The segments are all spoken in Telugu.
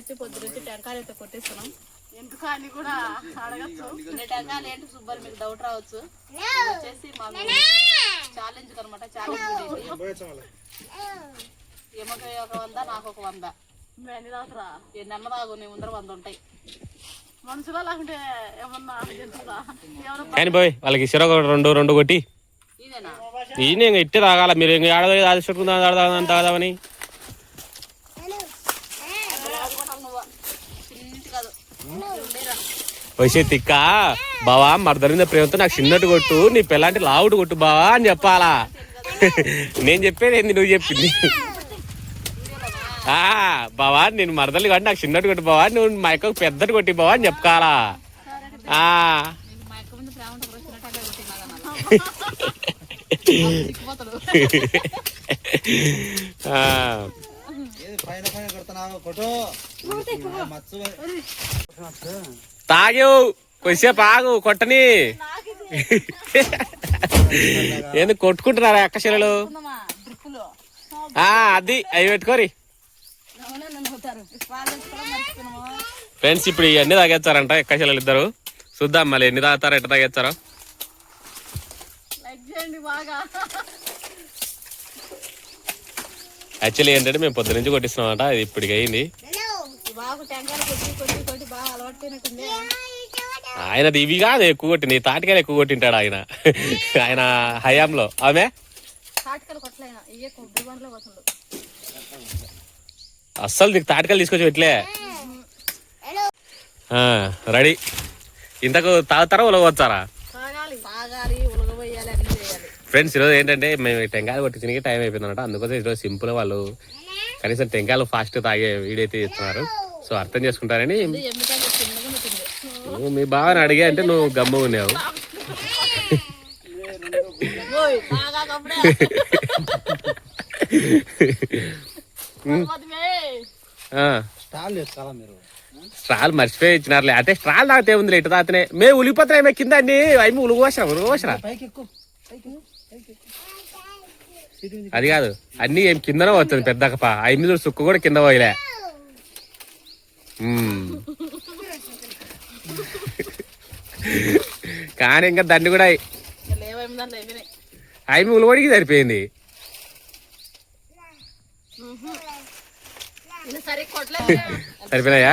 అయితే పొద్దున టెంకాయలు అయితే కొట్టేస్తున్నాం. ఎందుకు అని కూడా అడగచ్చు. టెంకాయలు ఏంటి? సూపర్ మీకు డౌట్ రావచ్చు. వచ్చేసి మాకు ఛాలెంజ్ అనమాట ఛాలెంజ్ ఏమొక ఒక వంద నాకు ఒక వంద. ఎన్ని తాగుతారా ఎన్నెన్న తాగు నీ ముందర వంద ఉంటాయి. మనుషులా లేకుంటే ఏమన్నా వాళ్ళకి రెండు రెండు కొట్టి. ఈయన ఇంకా ఇట్టే తాగాల. మీరు ఇంకా ఆడ అది చుట్టుకుందా తాగదామని తాగదామని తాగుకుంటావు నువ్వు చిన్నది కాదు ఉండేరా. వచ్చే తిక్క బావా మర్దరింద ప్రేమతో నాకు చిన్నట్టు కొట్టు నీ పిల్లాంటి లావుడు కొట్టు బావా అని చెప్పాలా? నేను చెప్పేది ఏంది నువ్వు చెప్పింది? బావా నేను మరదలు కాబట్టి నాకు చిన్నట్టు కొట్టు బావా నువ్వు మా యొక్క పెద్దటి కొట్టి బావా అని చెప్పాలా ఆ. తాగేవు కొద్దిసేపు ఆగు కొట్టని. ఏంది కొట్టుకుంటున్నారా అక్క శిలలు ఆ అది అవి పెట్టుకోరి. ఫ్రెండ్స్ ఇప్పుడు ఇవన్నీ తాగేస్తారంట ఎక్క శిలలు ఇద్దరు. చూద్దాం మళ్ళీ ఎన్ని తాగుతారో ఎట్లా తాగేస్తారో. యాక్చువల్లీ ఏంటంటే మేము పొద్దు నుంచి కొట్టిస్తున్నామంట ఇది ఇప్పటికి అయింది. ఆయనది ఇవి కాదు ఎక్కువ కొట్టింది తాటికాయలు ఎక్కువ కొట్టింటాడు ఆయన. ఆయన హయాంలో. ఆమె? అస్సలు నీకు తాటికాయలు తీసుకొచ్చి పెట్టలే? రెడీ. ఇంతకు తాగుతారా ఉలగొచ్చారా ఫ్రెండ్స్ ఈరోజు ఏంటంటే మేము టెంకాయలు కొట్టించడానికి టైం అయిపోయిందన్నమాట. అందుకోసం ఈరోజు సింపుల్ వాళ్ళు కనీసం టెంకాయలు ఫాస్ట్ తాగే వీడైతే ఇస్తున్నారు సో అర్థం చేసుకుంటారని నువ్వు మీ బావని అడిగా అంటే నువ్వు గమ్ము ఉన్నావు. ఆ, స్ట్రాల్ మర్చిపోయి ఇచ్చినారులే. అంటే స్ట్రాల్ తాగితే ఉంది ఇటు తాతనే మేము ఉలిగిపోతున్నాయి మేము కింద అన్ని. అవి. ఇటు ఉంది. అది కాదు. అన్ని ఏం కిందనే వస్తుంది పెద్దకప ఐదు మీద సుక్క కూడా కింద పోయలే. కానీ ఇంకా దండి కూడా ఐమి ఉలవడికి సరిపోయింది ఇది సరే కొట్టలేదు సరిపోయినాయా?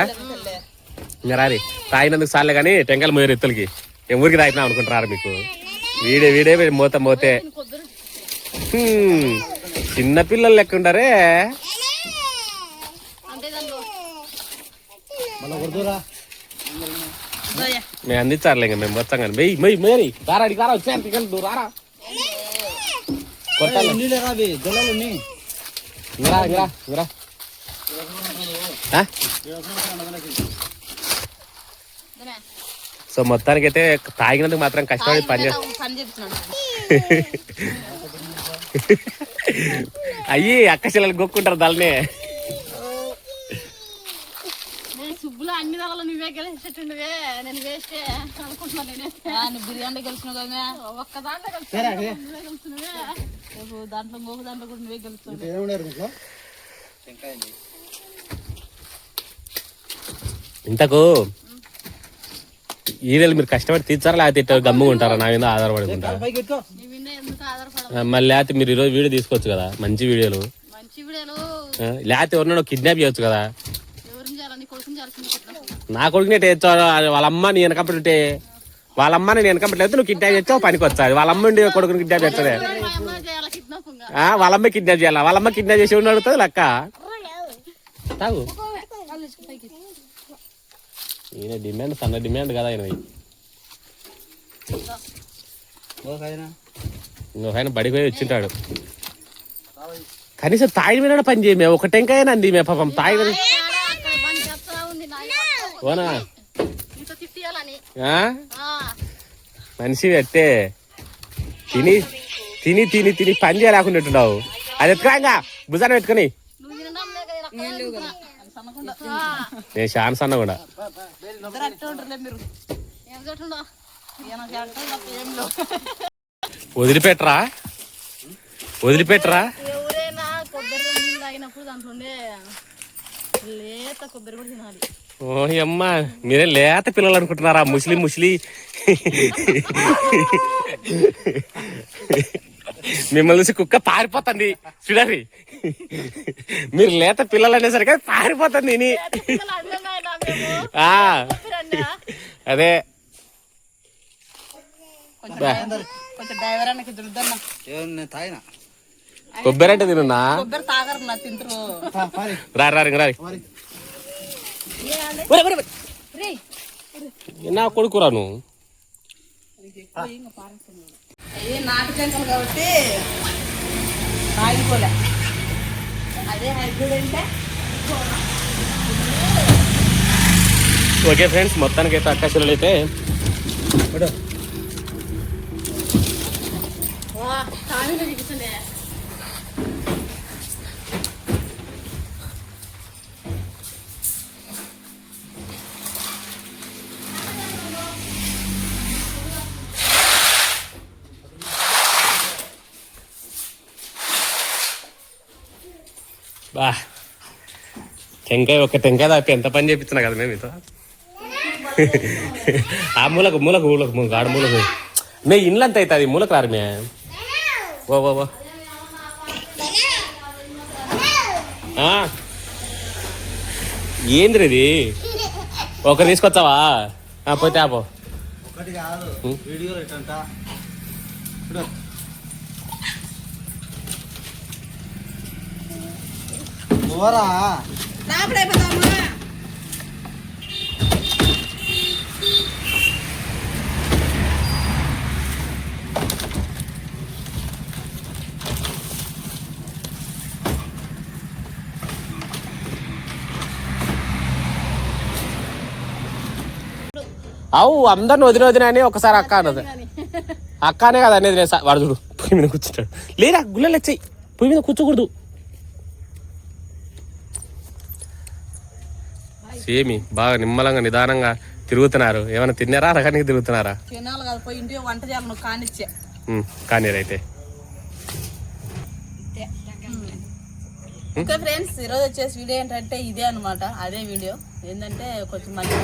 ఇంకా రారి. తాగినందుకు సార్లే కానీ టెంకాయలు మోయరు ఎత్తులకి. ఎవరికి తాగినా అనుకుంటున్నారు మీకు? వీడే వీడే మోత మోతే. కొద్దిగా హ్మ్. చిన్న పిల్లలు లెక్క ఉండారే. మేము అందించారులే ఇంకా మేము వచ్చాం కానీ. మెయ్యి మెయ్యి మేరీ రారాడి రారా వచ్చాను టికెట్ నువ్వు రారా. కొట్టాలి. ఉన్ని లేరా అవి సో మొత్తానికైతే తాగినందుకు మాత్రం కష్టపడి పని అయ్యి అక్క చెల్లెలు గొక్కుంటారు దాల్ని నేను సుబ్బులు అన్ని రకాలు నువ్వే నేను వేస్ట్ అనుకుంటున్నాను నేనే. నువ్వు బిర్యానీ గెలిచిన కదా ఒక్క దాంట్లో గెలుస్తున్నావే. రేపు దాంట్లో ఇంకొక దాంట్లో కూడా నువ్వే గెలుస్తావు ఏముండారు ఇంట్లో టెంకాయ ఉంది. ఇంతకు ఈడలు మీరు కష్టపడి తీర్చారా? లేకపోతే గమ్ముగా ఉంటారా? నా మీద ఆధారపడుకుంటారా? ఆధారపడ ఆ, మళ్ళీ లేకపోతే మీరు ఈరోజు వీడియో తీసుకోవచ్చు కదా? మంచి వీడియోలు. మంచి వీడియోలు. ఆ, లేకపోతే ఎవరినో కిడ్నాప్ చేయొచ్చు కదా? నా కొడుకునే చేయొచ్చు వాళ్ళ అమ్మ నీ వెనకంపటి ఉంటే వాళ్ళ అమ్మ నేను వెనకంపటి అయితే నువ్వు కిడ్నాప్ చేస్తావు పనికి వచ్చా వాళ్ళ అమ్మ ఉండి కొడుకుని కిడ్నాప్ చేస్తుంది. మా అమ్మ చేయాలి? కిడ్నాపింగ్ ఆ, వాళ్ళ అమ్మ కిడ్నాప్ చేయాలి? వాళ్ళ అమ్మ కిడ్నాప్ చేసి ఉండి అడుగుతుంది లెక్క? తాగు. ఈయన డిమాండ్ సన్న డిమాండ్ కదా ఆయన. ఇంకొక ఆయన బడికి పోయి వచ్చింటాడు. కనీసం తాగి మీద పని చేయి మేము. ఒక టెంకాయ అంది మేము పాపం. తాగి ఓనా? మనిషి పెట్టే తిని తిని తిని తిని పని చేయలేకుండా అది ఎత్తుకురాంగా భుజాన్ని పెట్టుకుని. నేను షాన్ సన్న కూడా. వదిలిపెట్టరా? వదిలిపెట్టరా? ఎవరైనా కొబ్బరి నీళ్ళు తాగినప్పుడు దాంట్లో ఉండే లేత కొబ్బరి కూడా తినాలి. ఓ అమ్మ మీరే లేత పిల్లలు అనుకుంటున్నారా ముస్లి ముస్లి? మిమ్మల్ని చూసి కుక్క పారిపోతుంది. చూడండి మీరు లేత పిల్లలు అనేసరికి అది పారిపోతుంది అదే. కొంచెం డ్రైవర్ అన్నకి దుర్దన్న ఏమన్నా తాగిన? కొబ్బరి అంటే తినున్నా కొబ్బరి తాగరు నా తింటారు రా రా రా నా కొడుకు రాను ఇది నాటు జంకలు కాబట్టి ఆగిపోలే అదే హైబ్రిడ్ అంటే? ఓకే ఫ్రెండ్స్ మొత్తానికి అయితే అక్కశలు అయితే వా బా. టెంకాయ ఒక టెంకాయ దాపి ఎంత పని చేపిస్తున్నా కదా మేము మీతో? ఆ మూలకు మూలకు మూలకు మూలకు ఆడ మూలకు. మే ఇండ్లు అంత అవుతుంది మూలకు రారు మే. ఓ ఓ ఓ. ఏంద్రి ఇది? ఒకరు తీసుకొచ్చావా? పోతే ఆపో. ఒకటి కాదు. వీడియోలో రాపడైపోతామా అవు అందరిని వదిలి వదిన అని ఒకసారి అక్క అన్నది. అక్కనే కదా అనేది నేను వాడు చూడు పొయ్యి మీద కూర్చుంటాడు. లేదా గుళ్ళలు వచ్చాయి పొయ్యి మీద కూర్చోకూడదు. సేమి బాగా నిమ్మలంగా నిదానంగా తిరుగుతున్నారు. ఏమైనా తిన్నారా? రకానికి తిరుగుతున్నారా? తినాలి కదా పోయి ఇంటికి వంట చేయాలి నువ్వు కానిచ్చే. ఉమ్, కానీ అయితే. ఓకే ఫ్రెండ్స్ ఈరోజు వచ్చేసి వీడియో ఏంటంటే ఇదే అన్నమాట. అదే వీడియో. ఏంటంటే కొంచెం మంచి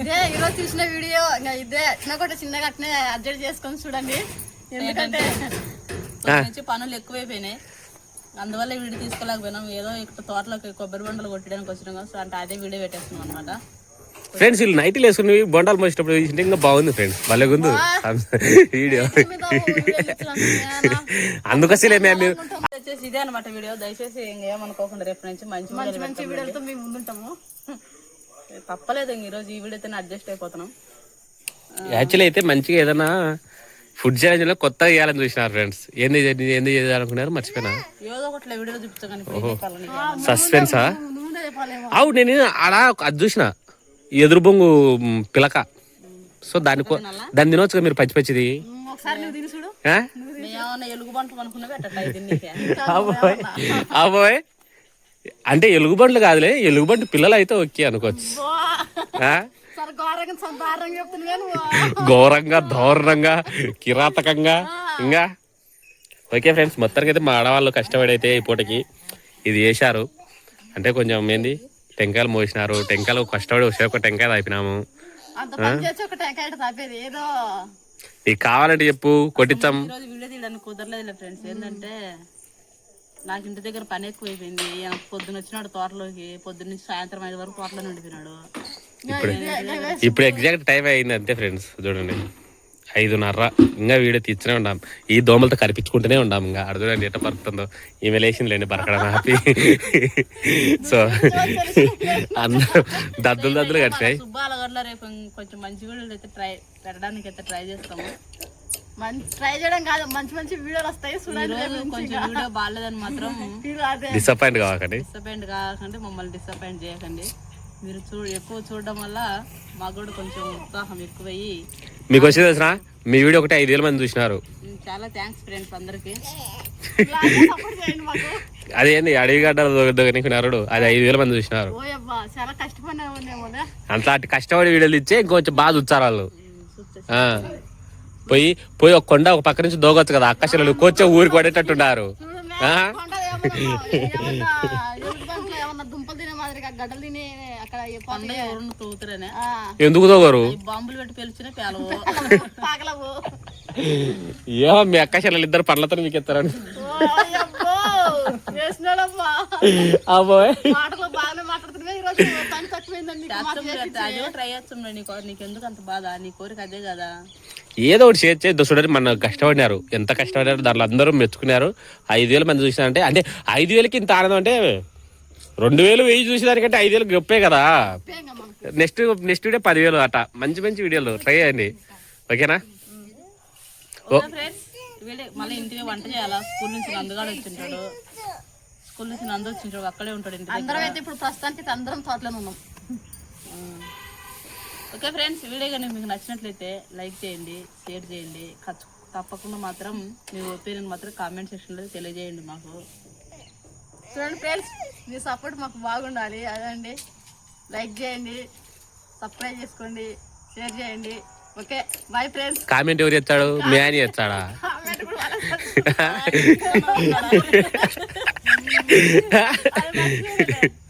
ఇదే ఈరోజు చూసిన వీడియో. ఇంకా ఇదే. నాకు ఒకటి చిన్నగా అట్నే అడ్జస్ట్ చేసుకొని చూడండి. ఎందుకంటే పనులు ఎక్కువైపోయినాయి. అందువల్ల వీడియో తీసుకోలేకపోయినాం. ఏదో ఇక్కడ తోటలోకి కొబ్బరి బండలు కొట్టడానికి వచ్చినాం కదా సో అంటే అదే వీడియో పెట్టేస్తున్నాం అనమాట ఫ్రెండ్స్ వీళ్ళు నైట్లు వేసుకుని బొండాలు మోసినప్పుడు చూసింటే ఇంకా బాగుంది ఫ్రెండ్స్. భలే ఉంది. వీడియో. అందుకోసలే మేము వచ్చేసి ఇదే అనమాట వీడియో. దయచేసి ఇంకేమనుకోకుండా రేపు నుంచి మంచి మంచి వీడియోలు మంచి వీడియోలతో మేము ముందుంటాము. తప్పలేదు ఇంక ఈరోజు ఈ వీడియోతో అడ్జస్ట్ అయిపోతున్నాం. యాక్చువల్లీ అయితే మంచిగా ఏదైనా ఫుడ్ ఛాలెంజ్లో కొత్తగా చేయాలని చూసినారు ఫ్రెండ్స్. ఏంది ఏంది? చేయాలనుకున్నారు మర్చిపోయినా? సస్పెన్సా? అవు నేను ఆడ అది చూసిన. ఎదురు బొంగు పిలక. సో దాని దాన్ని తినొచ్చు మీరు పచ్చి పచ్చిది? అబ్బోయ్ అంటే ఎలుగుబండ్లు కాదులే ఎలుగుబంటి పిల్లలు అయితే ఓకే అనుకోవచ్చు. ఘోరంగా దారుణంగా కిరాతకంగా ఇంకా. ఓకే ఫ్రెండ్స్ మొత్తానికి అయితే మా ఆడవాళ్ళు కష్టపడి అయితే ఈ పూటకి ఇది చేశారు. అంటే కొంచెం ఏంది టెంకాయలు మోసినారు. టెంకాయలు కష్టపడి వచ్చే ఒక టెంకాయ తాపినాము. నీకు కావాలంటే చెప్పు తీయడానికి కుదరలేదులే ఫ్రెండ్స్. ఏంటంటే నాకు ఇంటి దగ్గర పని ఎక్కువైపోయింది. పొద్దున వచ్చినాడు తోటలోకి పొద్దున్న నుంచి సాయంత్రం ఐదు వరకు తోటలోనే ఉండిపోయినాడు. ఇప్పుడు. ఇప్పుడు ఎగ్జాక్ట్ టైం అయింది అంతే ఫ్రెండ్స్ చూడండి. ఐదున్నర ఇంకా వీడియో తీస్తూనే ఉన్నాం ఈ దోమలతో కనిపించుకుంటూనే ఉన్నాం ఇంకా. అక్కడ చూడండి ఎట్ట పరుతుందో ఈమె లేచింది లేండి పరకడం హ్యాపీ. సో అందరూ దద్దులు దద్దులు కట్టినాయి. రేపు కొంచెం మంచి వీడియోలు అయితే ట్రై పెట్టడానికి అయితే ట్రై చేస్తాము. మంచి ట్రై చేయడం కాదు మంచి మంచి వీడియోలు వస్తాయి ఈ చూడండి రోజు కొంచెం వీడియో బాగాలేదని మాత్రం డిసప్పాయింట్ కావకండి డిసప్పాయింట్ కాకండి. మమ్మల్ని డిసప్పాయింట్ చేయకండి. మీరు చూ ఎక్కువ చూడడం వల్ల మాకు కూడా కొంచెం ఉత్సాహం ఎక్కువయ్యి. మీకు వచ్చేది తెలిసిన? మీ వీడియో ఒకటి ఐదు వేల మంది చూసినారు. చాలా థ్యాంక్స్ ఫ్రెండ్స్ అందరికి. అదేంది అడవిగడ్డ నరుడు అది ఐదు వేల మంది చూసినారు. అంత అటు కష్టపడి వీడియోలు ఇచ్చే ఇంకొంచెం బాగా చూస్తారు వాళ్ళు. పోయి పోయి ఒక కొండ ఒక పక్క నుంచి దోగొచ్చు కదా అక్కశలు కూర్చో ఊరికి పడేటట్టున్నారు ఆ? కొండ ఏమన్నా- ఏమన్నా ఎలుగు బంకులో ఏమన్నా దుంపలు తినే మాదిరిగా గడ్డలు తిని అక్కడ ఎందుకు దోగరు ఈ బాంబులు పెట్టి పిలిచిన పేలవు. పాకలవు. ఏమో మీ అక్కశలు ఇద్దరు పండ్లతో మీకు ఎత్తారని. ఓ, అయ్యబ్బో, చేసినాడమ్మా అబ్బోయ్ మాటలు బాగానే మాట్లాడుతున్నాయి ఈ రోజు పని తక్కువైందండి నీకు మాకు చేసి అదే ట్రై చేస్తుండే నీకు నీకు ఎందుకు అంత బాధ? నీ కోరిక అదే కదా. ఏదో ఒకటి షేర్ చేసి చూడండి. మన కష్టపడినారు. ఎంత కష్టపడినారు దాంట్లో అందరూ మెచ్చుకున్నారు. ఐదు వేల మంది చూసినారంటే అంటే ఐదు వేలకి ఇంత ఆనందం అంటే రెండు వేలు వెయ్యి చూసేదానికంటే ఐదు వేలు గొప్పే కదా. నెక్స్ట్ నెక్స్ట్ వీడియో పదివేలు అట. మంచి మంచి వీడియోలు ట్రై చేయండి. ఓకేనా? ఓకే ఫ్రెండ్స్ వీడే మళ్ళీ ఇంటికి వంట చేయాలా? స్కూల్ నుంచి నందుగాడు వచ్చింటాడు. స్కూల్ నుంచి నందు వచ్చింటాడు అక్కడే ఉంటాడు ఇంటి దగ్గర. అందరం అయితే ఇప్పుడు ప్రస్తుతానికి అందరం తోటలోనే ఉన్నాం. ఓకే ఫ్రెండ్స్ వీడియో కానీ మీకు నచ్చినట్లయితే లైక్ చేయండి షేర్ చేయండి. తప్పకుండా మాత్రం మీ ఒపీనియన్ మాత్రం కామెంట్ సెక్షన్లో తెలియజేయండి మాకు. చూడండి ఫ్రెండ్స్ మీ సపోర్ట్ మాకు బాగుండాలి. అదండి. లైక్ చేయండి సబ్స్క్రైబ్ చేసుకోండి షేర్ చేయండి. ఓకే బాయ్ ఫ్రెండ్స్ కామెంట్ ఎవరు చేస్తాడు? మీ ఆయన చేస్తాడా?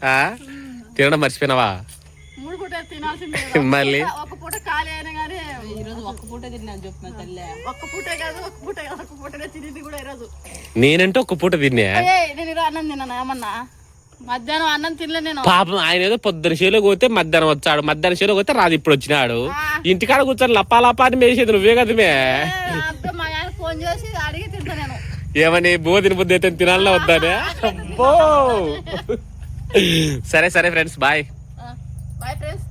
ఆ? తినడం మర్చిపోయినావా? మూడు పూట తినాల్సిందే మళ్ళీ? ఒక పూట ఖాళీ అయినా కానీ ఈరోజు ఒక్క పూట తిన్నాను చెప్పు నా తల్లి. ఒక్క పూటే కాదు ఒక్క పూట కాదు ఒక్క పూటనే తినేది కూడా ఈరోజు. నేనంటే ఒక పూట తిన్నా? ఏయ్, నేను ఈరోజు అన్నం తిన్నాను ఏమన్నా? మధ్యాహ్నం అన్నం తినలే నేను. పాపం ఆయన ఏదో పొద్దున చేలో పోతే మధ్యాహ్నం వచ్చాడు మధ్యాహ్నం చేలో పోతే రాదు ఇప్పుడు వచ్చినాడు. ఇంటికాడ కూర్చొని లప్పా లప్పా అని మేసేది నువ్వే కదా మే ఫోన్ చేసి అడిగి తింటా నేను. ఏమని బోధిన బుద్ధి అయితే తినాలన్నా వద్దానే? అబ్బో సరే సరే ఫ్రెండ్స్ బాయ్. Bye friends.